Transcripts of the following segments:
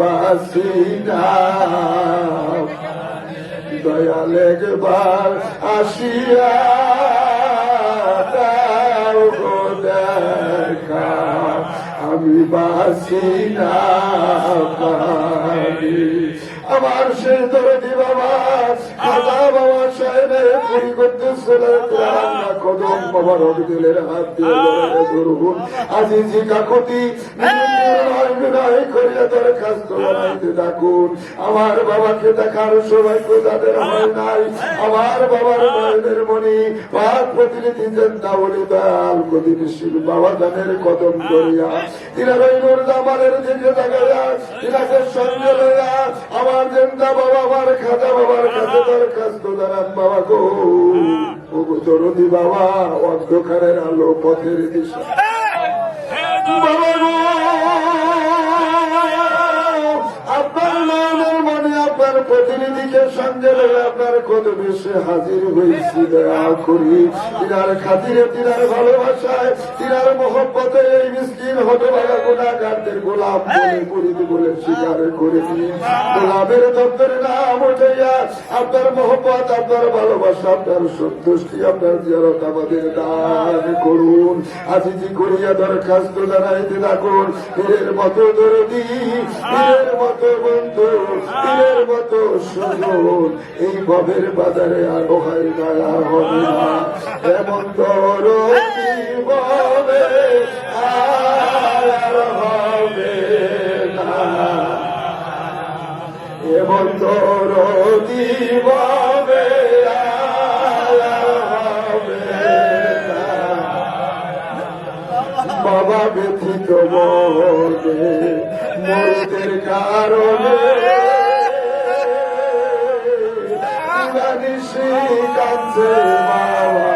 আমি বাসি না দয়াল একবার আসিয়া দেখা। আমি বাসিনা পারি আমার সেই দরদি বাবা বাবা সাহেবের কদম বাবার হাত দিয়ে ধরে ধরুন। কাকুতি করিয়া আমার বাবাকে দেখার তাদের হয় নাই। আমার বাবার পাক প্রতিনিধি বলি দয়াল প্রতিনিধি বাবা দানের কদম করিয়া তিনার ওই তিনাকে সঙ্গে লইয়া জনতা বাবা আমার খাজা বাবার কাছে দরখাস্ত দাঁড়ান বাবা গো দরদি বাবা অন্ধকারের আলো পথের দিশা বাবা গো প্রতিনিধিকে সঙ্গে আপনার কত বেশি হাজির হয়েছি করি। তিনার খাতিরে, তিনার ভালোবাসায়, তিনার মোহব্বতে এই মিসকিন হতে পারা গুণাগারদের গোলাম বলে করিত বলে স্বীকার করে নিয়ে গোলামের দপ্তরে নাম উঠাইয়া আপনার মোহব্বত, আপনার ভালোবাসা, আপনার সন্তুষ্টি, আপনার জিয়ারত আমাদের দান করুন। আজিজি করিয়া দরখাস্ত জানাইতে থাকুন। পীরের মতো দরদি, পীরের মতো বন্ধু, পীরের মতো সুজন এই ভবের বাজারে আর হয় দয়া হবে না। এমন দরদি ভবে আর হবে না। এমন আর হবে বাবা ব্যথিত মনে মরদের কারণে নিশি কাঁদছে বাবা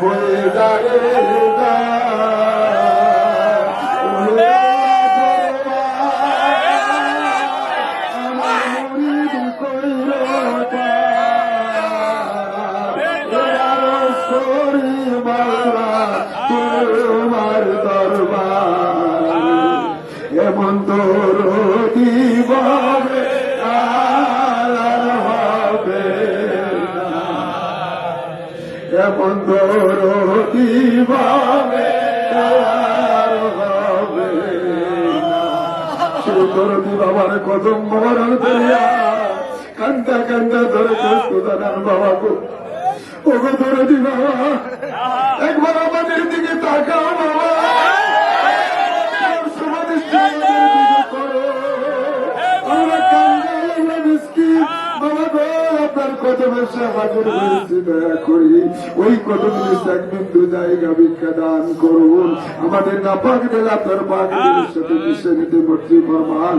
হয়ে দাঁড়ে না এমন তোর দিবে আর হবে না। সে তোর দিবাবার কদম মরণ করিয়া কান্দা কান্দা ধরে কষ্ট দানার বাবা গো ওগো ধরে দি বাবা একবার আমাদের দিকে তাকাও বাবা। আপনার কদমে সে হাজির হয়েছে দয়া করি ওই এক বিন্দু জায়গা ভিক্ষা দান করুন। আমাদের নাপাক দিল আপনার পাক দিলের সাথে মিশে নিতে মর্জি ফরমান।